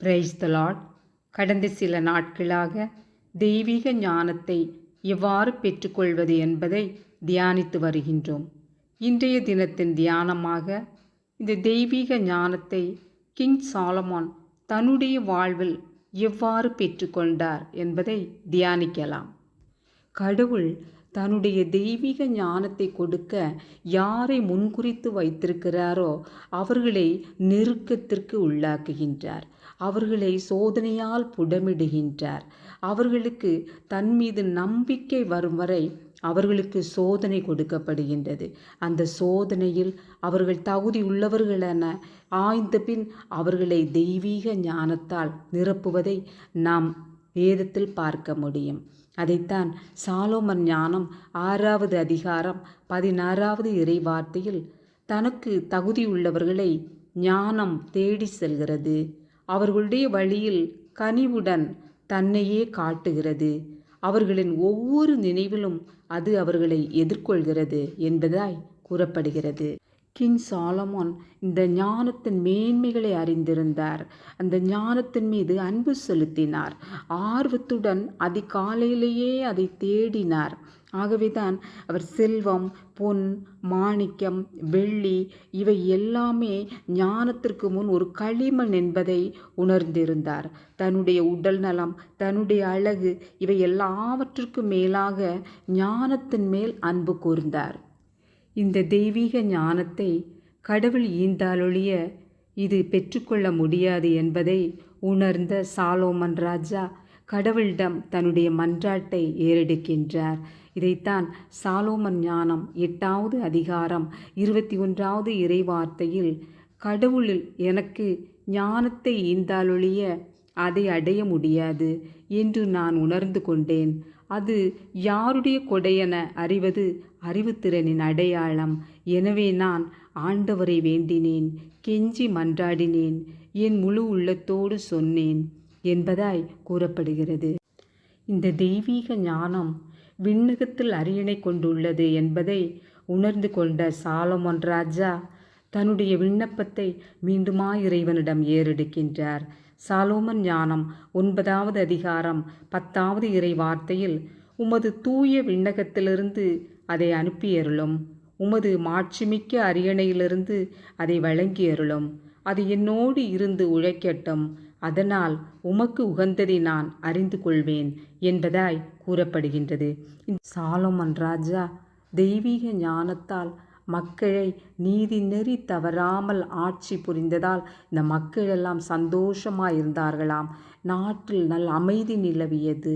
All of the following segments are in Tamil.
பிரைஸ் த லார்ட் கடந்த சில நாட்களாக தெய்வீக ஞானத்தை எவ்வாறு பெற்றுக்கொள்வது என்பதை தியானித்து வருகின்றோம். இன்றைய தினத்தின் தியானமாக இந்த தெய்வீக ஞானத்தை கிங் சாலமான் தன்னுடைய வாழ்வில் எவ்வாறு பெற்றுக்கொண்டார் என்பதை தியானிக்கலாம். கடவுள் தன்னுடைய தெய்வீக ஞானத்தை கொடுக்க யாரை முன்குறித்து வைத்திருக்கிறாரோ அவர்களை நெருக்கத்திற்கு உள்ளாக்குகின்றார். அவர்களை சோதனையால் புடமிடுகின்றார். அவர்களுக்கு தன் மீது நம்பிக்கை வரும் வரை அவர்களுக்கு சோதனை கொடுக்கப்படுகின்றது. அந்த சோதனையில் அவர்கள் தகுதி உள்ளவர்களென ஆய்ந்த பின் அவர்களை தெய்வீக ஞானத்தால் நிரப்புவதை நாம் வேதத்தில் பார்க்க முடியும். அதைத்தான் சாலோமன் ஞானம் ஆறாவது அதிகாரம் பதினாறாவது இறைவார்த்தையில் தனக்கு தகுதியுள்ளவர்களை ஞானம் தேடி செல்கிறது. அவர்களுடைய வழியில் கனிவுடன் தன்னையே காட்டுகிறது. அவர்களின் ஒவ்வொரு நினைவிலும் அது அவர்களை எதிர்கொள்கிறது என்பதாய் கூறப்படுகிறது. கிங் சாலமோன் இந்த ஞானத்தின் மேன்மைகளை அறிந்திருந்தார். அந்த ஞானத்தின் மீது அன்பு செலுத்தினார். ஆர்வத்துடன் அதிகாலையிலேயே அதை தேடினார். ஆகவேதான் அவர் செல்வம் பொன் மாணிக்கம் வெள்ளி இவை எல்லாமே ஞானத்திற்கு முன் ஒரு களிமண் என்பதை உணர்ந்திருந்தார். தன்னுடைய உடல் நலம் தன்னுடைய அழகு இவை எல்லாவற்றிற்கும் மேலாக ஞானத்தின் மேல் அன்பு கூர்ந்தார். இந்த தெய்வீக ஞானத்தை கடவுள் ஈந்தாலொழிய இது பெற்றுக்கொள்ள முடியாது என்பதை உணர்ந்த சாலோமன் ராஜா கடவுளிடம் தன்னுடைய மன்றாட்டை ஏறெடுக்கின்றார். இதைத்தான் சாலோமன் ஞானம் எட்டாவது அதிகாரம் இருபத்தி ஒன்றாவது இறைவார்த்தையில் கடவுளில் எனக்கு ஞானத்தை ஈந்தாலொழிய அதை அடைய முடியாது என்று நான் உணர்ந்து கொண்டேன். அது யாருடைய கொடையென அறிவது அறிவுத்திறனின் அடையாளம். எனவே நான் ஆண்டவரை வேண்டினேன் கெஞ்சி மன்றாடினேன் என் முழு உள்ளத்தோடு சொன்னேன் என்பதாய் கூறப்படுகிறது. இந்த தெய்வீக ஞானம் விண்ணகத்தில் அரியணை கொண்டுள்ளது என்பதை உணர்ந்து கொண்ட சாலமொன் ராஜா தன்னுடைய விண்ணப்பத்தை மீண்டுமா இறைவனிடம் ஏறெடுக்கின்றார். சாலோமன் ஞானம் ஒன்பதாவது அதிகாரம் பத்தாவது இறை வார்த்தையில் உமது தூய விண்ணகத்திலிருந்து அதை அனுப்பியருளும். உமது மாட்சிமிக்க அரியணையிலிருந்து அதை வழங்கியருளும். அது என்னோடு இருந்து உழைக்கட்டும். அதனால் உமக்கு உகந்ததை நான் அறிந்து கொள்வேன் என்பதாய் கூறப்படுகின்றது. சாலோமன் ராஜா தெய்வீக ஞானத்தால் மக்களை நீதி நெறி தவறாமல் ஆட்சி புரிந்ததால் இந்த மக்கள் எல்லாம் சந்தோஷமாக இருந்தார்களாம் நாட்டில் நல் அமைதி நிலவியது.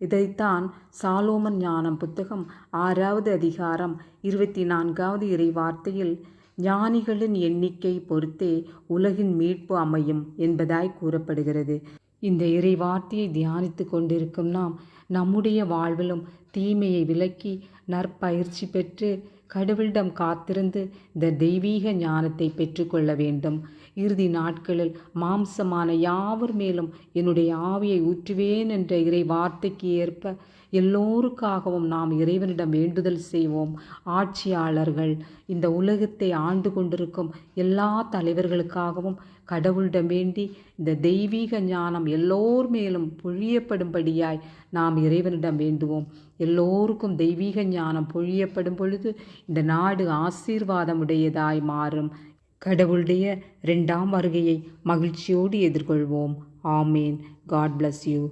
இதைத்தான் சாலோமன் ஞானம் புத்தகம் ஆறாவது அதிகாரம் இருபத்தி நான்காவது இறைவார்த்தையில் ஞானிகளின் எண்ணிக்கை பொறுத்தே உலகின் மீட்பு அமையும் என்பதாய் கூறப்படுகிறது. இந்த இறைவார்த்தையை தியானித்து கொண்டிருக்கும் நாம் நம்முடைய வாழ்விலும் தீமையை விலக்கி நற்பயிற்சி பெற்று கடவுளிடம் காத்திருந்து இந்த தெய்வீக ஞானத்தை பெற்றுக்கொள்ள வேண்டும். இறுதி நாட்களில் மாம்சமான யாவர் மேலும் என்னுடைய ஆவியை ஊற்றுவேன் என்ற இறை வார்த்தைக்கு ஏற்ப எல்லோருக்காகவும் நாம் இறைவனிடம் வேண்டுதல் செய்வோம். ஆட்சியாளர்கள் இந்த உலகத்தை ஆண்டு கொண்டிருக்கும் எல்லா தலைவர்களுக்காகவும் கடவுளிடம் வேண்டி இந்த தெய்வீக ஞானம் எல்லோர் மேலும் பொழியப்படும்படியாய் நாம் இறைவனிடம் வேண்டுவோம். எல்லோருக்கும் தெய்வீக ஞானம் பொழியப்படும் பொழுது இந்த நாடு ஆசீர்வாதமுடையதாய் மாறும். கடவுளுடைய ரெண்டாம் வருகையை மகிழ்ச்சியோடு எதிர்கொள்வோம். ஆமேன். God bless you